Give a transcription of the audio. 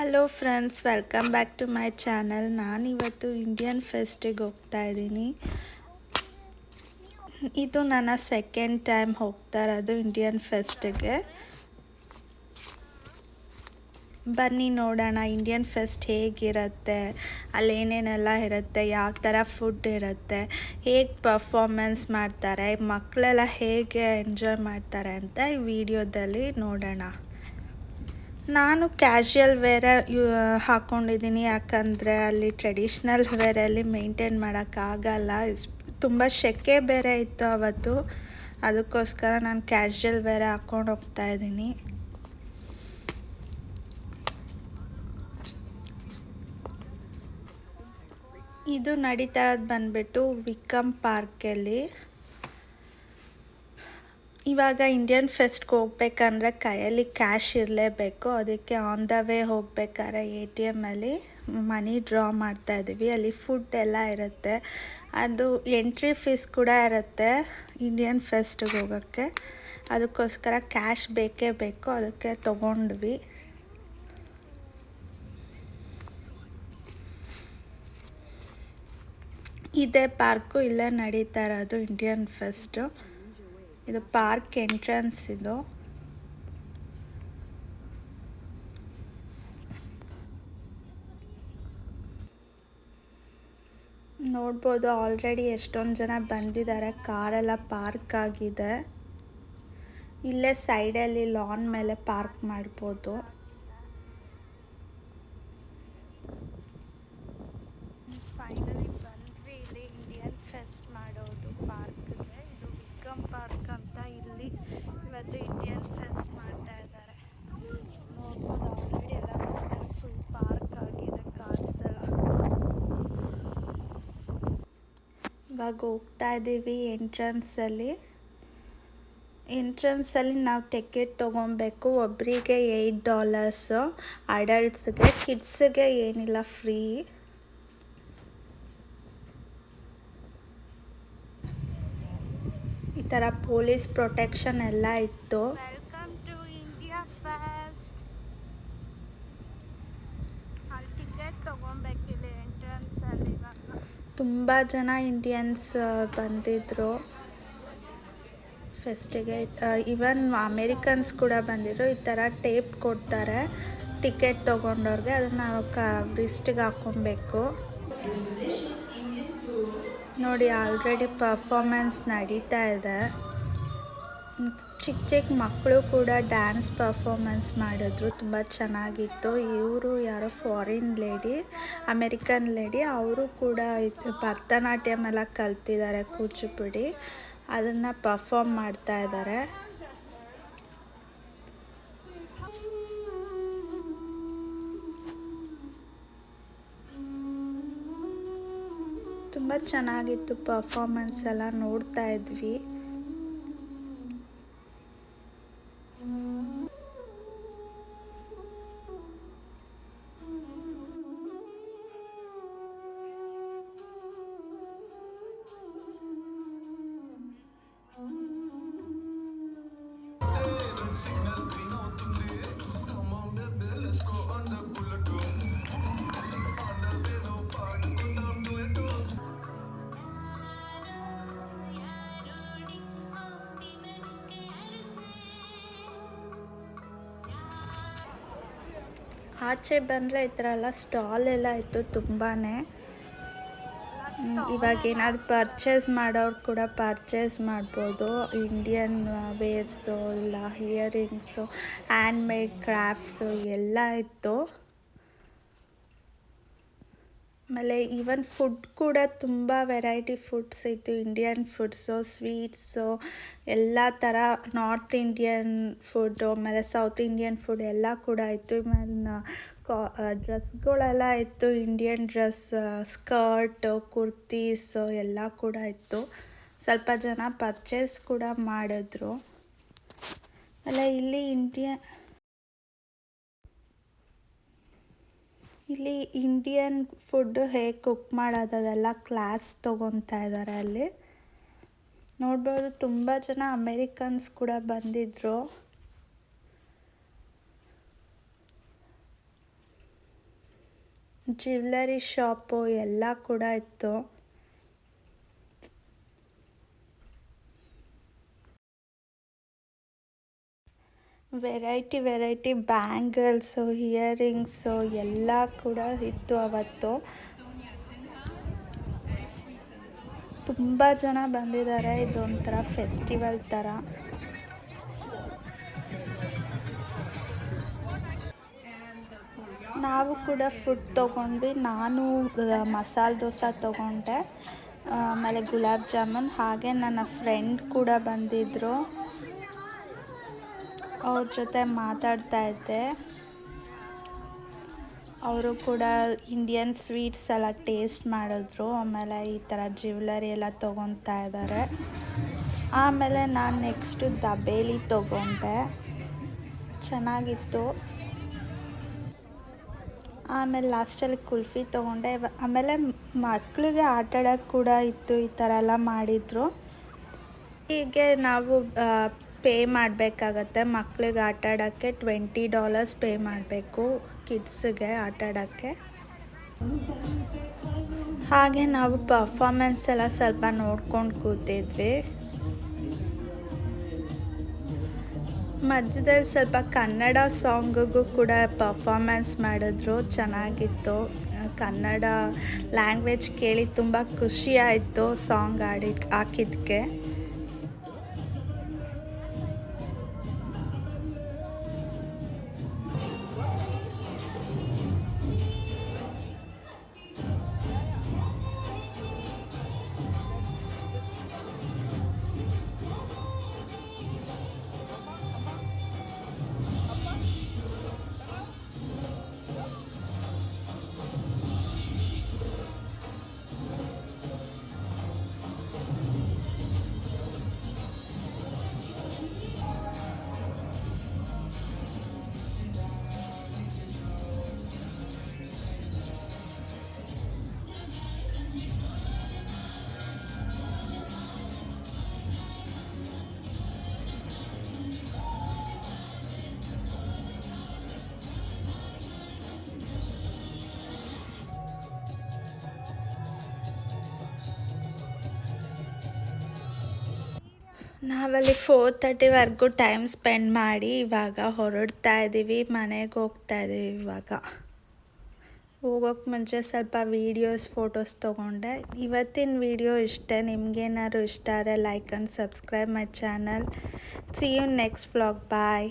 Hello friends welcome back to my channel ನಾನಿವತ್ತು Indian ಫೆಸ್ಟಿಗೆ ಹೋಗ್ತಾ ಇದ್ದೀನಿ. ಇದು ನನ್ನ ಸೆಕೆಂಡ್ ಟೈಮ್ ಹೋಗ್ತಾ ಇರೋದು ಇಂಡಿಯನ್ ಫೆಸ್ಟಿಗೆ ಬನ್ನಿ ನೋಡೋಣ ಇಂಡಿಯನ್ ಫೆಸ್ಟ್ ಹೇಗಿರುತ್ತೆ ಅಲ್ಲಿ ಏನೇನೆಲ್ಲ ಇರುತ್ತೆ, ಯಾವ ಥರ ಫುಡ್ ಇರುತ್ತೆ, ಹೇಗೆ ಪರ್ಫಾರ್ಮೆನ್ಸ್ ಮಾಡ್ತಾರೆ, ಮಕ್ಕಳೆಲ್ಲ ಹೇಗೆ ಎಂಜಾಯ್ ಮಾಡ್ತಾರೆ ಅಂತ ಈ ವಿಡಿಯೋದಲ್ಲಿ ನೋಡೋಣ. ನಾನು ಕ್ಯಾಶುಯಲ್ ವೇರ ಯು ಹಾಕ್ಕೊಂಡಿದ್ದೀನಿ ಯಾಕಂದರೆ ಅಲ್ಲಿ ಟ್ರೆಡಿಷ್ನಲ್ ವೇರಲ್ಲಿ ಮೇಂಟೈನ್ ಮಾಡೋಕ್ಕಾಗಲ್ಲ ತುಂಬ ಸೆಕೆ ಬೇರೆ ಇತ್ತು ಅವತ್ತು. ಅದಕ್ಕೋಸ್ಕರ ನಾನು ಕ್ಯಾಶುಯಲ್ ವೇರ ಹಾಕ್ಕೊಂಡು ಹೋಗ್ತಾ ಇದ್ದೀನಿ. ಇದು ನಡೀತಾ ಇರೋದು ಬಂದುಬಿಟ್ಟು ವಿಕಮ್ ಪಾರ್ಕಲ್ಲಿ. ಇವಾಗ ಇಂಡಿಯನ್ ಫೆಸ್ಟ್ಗೆ ಹೋಗ್ಬೇಕಂದ್ರೆ ಕೈಯಲ್ಲಿ ಕ್ಯಾಶ್ ಇರಲೇಬೇಕು. ಅದಕ್ಕೆ ಆನ್ ದ ವೇ ಹೋಗ್ಬೇಕಾದ್ರೆ ಎ ಟಿ ಎಮ್ಮಲ್ಲಿ ಮನಿ ಡ್ರಾ ಮಾಡ್ತಾ ಇದ್ದೀವಿ. ಅಲ್ಲಿ ಫುಡ್ ಎಲ್ಲ ಇರುತ್ತೆ. ಅದು ಎಂಟ್ರಿ ಫೀಸ್ ಕೂಡ ಇರುತ್ತೆ ಇಂಡಿಯನ್ ಫೆಸ್ಟ್ಗೆ ಹೋಗೋಕ್ಕೆ. ಅದಕ್ಕೋಸ್ಕರ ಕ್ಯಾಶ್ ಬೇಕೇ ಬೇಕು. ಅದಕ್ಕೆ ತೊಗೊಂಡ್ವಿ. ಇದೇ ಪಾರ್ಕು ಇಲ್ಲೇ ನಡೀತಾ ಇರೋದು ಇಂಡಿಯನ್ ಫೆಸ್ಟು ಇದು ಪಾರ್ಕ್ ಎಂಟ್ರೆನ್ಸ್ ಇದು. ನೋಡ್ಬೋದು ಆಲ್ರೆಡಿ ಎಷ್ಟೊಂದು ಜನ ಬಂದಿದ್ದಾರೆ. ಕಾರೆಲ್ಲ ಪಾರ್ಕ್ ಆಗಿದೆ. ಇಲ್ಲೇ ಸೈಡಲ್ಲಿ ಲಾನ್ ಮೇಲೆ ಪಾರ್ಕ್ ಮಾಡ್ಬೋದು. ಫೈನಲಿ ಬಂದ್ವಿ. ಇಲ್ಲಿ ಇಂಡಿಯನ್ ಫೆಸ್ಟ್ ಮಾಡೋದು ಪಾರ್ಕ್ಗೆ ಇದು ವಿಕಮ್ ಪಾರ್ಕ್ ಅಂತ ಇಲ್ಲಿ ಇವತ್ತು ಇಂಡಿಯನ್ ಫೆಸ್ಟ್ ಮಾಡ್ತಾ ಇದ್ದಾರೆ ನೋಡ್ಬೋದು ಆಲ್ರೆಡಿ ಎಲ್ಲ ಬಂದಿದ್ದಾರೆ ಫುಲ್ ಪಾರ್ಕ್ ಆಗಿದೆ ಕಾರ್ಸ್ ಎಲ್ಲ ಇವಾಗ ಹೋಗ್ತಾ ಇದ್ದೀವಿ ಎಂಟ್ರೆನ್ಸಲ್ಲಿ. ಎಂಟ್ರೆನ್ಸಲ್ಲಿ ನಾವು ಟಿಕೆಟ್ ತೊಗೊಬೇಕು ಒಬ್ಬರಿಗೆ ಏಯ್ಟ್ ಡಾಲರ್ಸು, ಅಡಲ್ಟ್ಸ್ಗೆ, ಕಿಡ್ಸ್ಗೆ ಏನಿಲ್ಲ ಫ್ರೀ. ಈ ಥರ ಪೊಲೀಸ್ ಪ್ರೊಟೆಕ್ಷನ್ ಎಲ್ಲ ಇತ್ತು ವೆಲ್ಕಮ್ ಟು ಇಂಡಿಯಾ ಫೆಸ್ಟ್ ಅಲ್ಲಿ ಟಿಕೆಟ್ ತೊಗೊಬೇಕಿದೆ ಎಂಟ್ರೆನ್ಸಲ್ಲಿ ಇವಾಗ ತುಂಬ ಜನ ಇಂಡಿಯನ್ಸ್ ಬಂದಿದ್ದರು ಫೆಸ್ಟಿಗೆ ಇವನ್ ಅಮೇರಿಕನ್ಸ್ ಕೂಡ ಬಂದಿದ್ರು. ಈ ಥರ ಟೇಪ್ ಕೊಡ್ತಾರೆ. ಟಿಕೆಟ್ ತೊಗೊಂಡವ್ರಿಗೆ ಅದನ್ನು ಕ ರಿಸ್ಟಿಗೆ ಹಾಕ್ಕೊಬೇಕು ನೋಡಿ ಆಲ್ರೆಡಿ ಪರ್ಫಾಮೆನ್ಸ್ ನಡೀತಾ ಇದೆ. ಚಿಕ್ಕ ಚಿಕ್ಕ ಮಕ್ಕಳು ಕೂಡ ಡ್ಯಾನ್ಸ್ ಪರ್ಫಾರ್ಮೆನ್ಸ್ ಮಾಡಿದ್ರು. ತುಂಬ ಚೆನ್ನಾಗಿತ್ತು. ಇವರು ಯಾರೋ ಫಾರಿನ್ ಲೇಡಿ ಅಮೇರಿಕನ್ ಲೇಡಿ ಅವರು ಕೂಡ ಭರತನಾಟ್ಯಂ ಎಲ್ಲ ಕಲ್ತಿದ್ದಾರೆ ಕೂಚಿಪುಡಿ. ಅದನ್ನು ಪರ್ಫಾಮ್ ಮಾಡ್ತಾ ಇದ್ದಾರೆ. ತುಂಬ ಚೆನ್ನಾಗಿತ್ತು ಪರ್ಫಾರ್ಮೆನ್ಸ್ ಎಲ್ಲ ನೋಡ್ತಾ ಇದ್ವಿ. ಆಚೆ ಬಂದರೆ ಈ ಥರ ಎಲ್ಲ ಸ್ಟಾಲ್ ಎಲ್ಲ ಇತ್ತು ತುಂಬಾ ಇವಾಗ ಏನಾದ್ರು ಪರ್ಚೇಸ್ ಮಾಡೋರು ಕೂಡ ಪರ್ಚೇಸ್ ಮಾಡ್ಬೋದು. ಇಂಡಿಯನ್ ವೇರ್ಸು ಇಲ್ಲ ಇಯರಿಂಗ್ಸು ಹ್ಯಾಂಡ್ಮೇಡ್ ಕ್ರಾಫ್ಟ್ಸು ಎಲ್ಲ ಇತ್ತು. ಆಮೇಲೆ ಈವನ್ ಫುಡ್ ಕೂಡ ತುಂಬ ವೆರೈಟಿ ಫುಡ್ಸ್ ಇತ್ತು. ಇಂಡಿಯನ್ ಫುಡ್ಸು ಸ್ವೀಟ್ಸು ಎಲ್ಲ ಥರ ನಾರ್ತ್ ಇಂಡಿಯನ್ ಫುಡ್ಡು ಆಮೇಲೆ ಸೌತ್ ಇಂಡಿಯನ್ ಫುಡ್ ಎಲ್ಲ ಕೂಡ ಇತ್ತು. ಆಮೇಲೆ ಕಾ ಡ್ರೆಸ್ಗಳೆಲ್ಲ ಇತ್ತು. ಇಂಡಿಯನ್ ಡ್ರೆಸ್ ಸ್ಕರ್ಟು ಕುರ್ತೀಸು ಎಲ್ಲ ಕೂಡ ಇತ್ತು. ಸ್ವಲ್ಪ ಜನ ಪರ್ಚೇಸ್ ಕೂಡ ಮಾಡಿದ್ರು. ಆಮೇಲೆ ಇಲ್ಲಿ ಇಂಡಿಯಾ ಇಲ್ಲಿ ಇಂಡಿಯನ್ ಫುಡ್ಡು ಹೇಗೆ ಕುಕ್ ಮಾಡೋದದೆಲ್ಲ ಕ್ಲಾಸ್ ತೊಗೊತಾ ಇದ್ದಾರೆ ಅಲ್ಲಿ. ನೋಡ್ಬೋದು ತುಂಬ ಜನ ಅಮೇರಿಕನ್ಸ್ ಕೂಡ ಬಂದಿದ್ದರು ಜ್ಯುವೆಲ್ಲರಿ ಶಾಪು ಎಲ್ಲ ಕೂಡ ಇತ್ತು. ವೆರೈಟಿ ವೆರೈಟಿ ಬ್ಯಾಂಗಲ್ಸು ಇಯರಿಂಗ್ಸು ಎಲ್ಲ ಕೂಡ ಇತ್ತು ಅವತ್ತು. ತುಂಬ ಜನ ಬಂದಿದ್ದಾರೆ ಇದೊಂಥರ ಫೆಸ್ಟಿವಲ್ ಥರ ನಾವು ಕೂಡ ಫುಡ್ ತೊಗೊಂಡ್ವಿ. ನಾನು ಮಸಾಲೆ ದೋಸೆ ತೊಗೊಂಡೆ. ಆಮೇಲೆ ಗುಲಾಬ್ ಜಾಮೂನ್. ಹಾಗೆ ನನ್ನ ಫ್ರೆಂಡ್ ಕೂಡ ಬಂದಿದ್ದರು ಅವ್ರ ಜೊತೆ ಮಾತಾಡ್ತಾ ಇದ್ದೆ. ಅವರು ಕೂಡ ಇಂಡಿಯನ್ ಸ್ವೀಟ್ಸ್ ಎಲ್ಲ ಟೇಸ್ಟ್ ಮಾಡಿದ್ರು. ಆಮೇಲೆ ಈ ಥರ ಜ್ಯುವೆಲರಿ ಎಲ್ಲ ತೊಗೊತಾ ಇದ್ದಾರೆ. ಆಮೇಲೆ ನಾನು ನೆಕ್ಸ್ಟು ದಬೇಲಿ ತೊಗೊಂಡೆ. ಚೆನ್ನಾಗಿತ್ತು. ಆಮೇಲೆ ಲಾಸ್ಟಲ್ಲಿ ಕುಲ್ಫಿ ತೊಗೊಂಡೆ. ಆಮೇಲೆ ಮಕ್ಕಳಿಗೆ ಆಟ ಆಡೋಕ್ಕೆ ಕೂಡ ಇತ್ತು ಈ ಥರ ಎಲ್ಲ ಮಾಡಿದರು. ಹೀಗೆ ನಾವು ಪೇ ಮಾಡಬೇಕಾಗತ್ತೆ. ಮಕ್ಳಿಗೆ ಆಟ ಆಡೋಕ್ಕೆ ಟ್ವೆಂಟಿ ಡಾಲರ್ಸ್ ಪೇ ಮಾಡಬೇಕು ಕಿಡ್ಸ್ಗೆ ಆಟ ಆಡೋಕ್ಕೆ. ಹಾಗೆ ನಾವು ಪರ್ಫಾಮೆನ್ಸ್ ಎಲ್ಲ ಸ್ವಲ್ಪ ನೋಡ್ಕೊಂಡು ಕೂತಿದ್ವಿ. ಮಧ್ಯದಲ್ಲಿ ಸ್ವಲ್ಪ ಕನ್ನಡ ಸಾಂಗಿಗೂ ಕೂಡ ಪರ್ಫಾಮೆನ್ಸ್ ಮಾಡಿದ್ರು. ಚೆನ್ನಾಗಿತ್ತು. ಕನ್ನಡ ಲ್ಯಾಂಗ್ವೇಜ್ ಕೇಳಿ ತುಂಬ ಖುಷಿ ಆಯಿತು ಸಾಂಗ್ ಆಡಿ ಹಾಕಿದ್ದಕ್ಕೆ. ನಾವಲ್ಲಿ ಫೋರ್ ತರ್ಟಿವರೆಗೂ ಟೈಮ್ ಸ್ಪೆಂಡ್ ಮಾಡಿ ಇವಾಗ ಹೊರಡ್ತಾ ಇದ್ದೀವಿ ಮನೆಗೆ ಹೋಗ್ತಾ ಇದ್ದೀವಿ ಇವಾಗ. ಹೋಗೋಕ್ಕೆ ಮುಂಚೆ ಸ್ವಲ್ಪ ವೀಡಿಯೋಸ್ ಫೋಟೋಸ್ ತೊಗೊಂಡೆ. ಇವತ್ತಿನ ವೀಡಿಯೋ ಇಷ್ಟೇ. ನಿಮಗೇನಾದ್ರು ಇಷ್ಟ ಆದರೆ like and subscribe my channel see you next vlog bye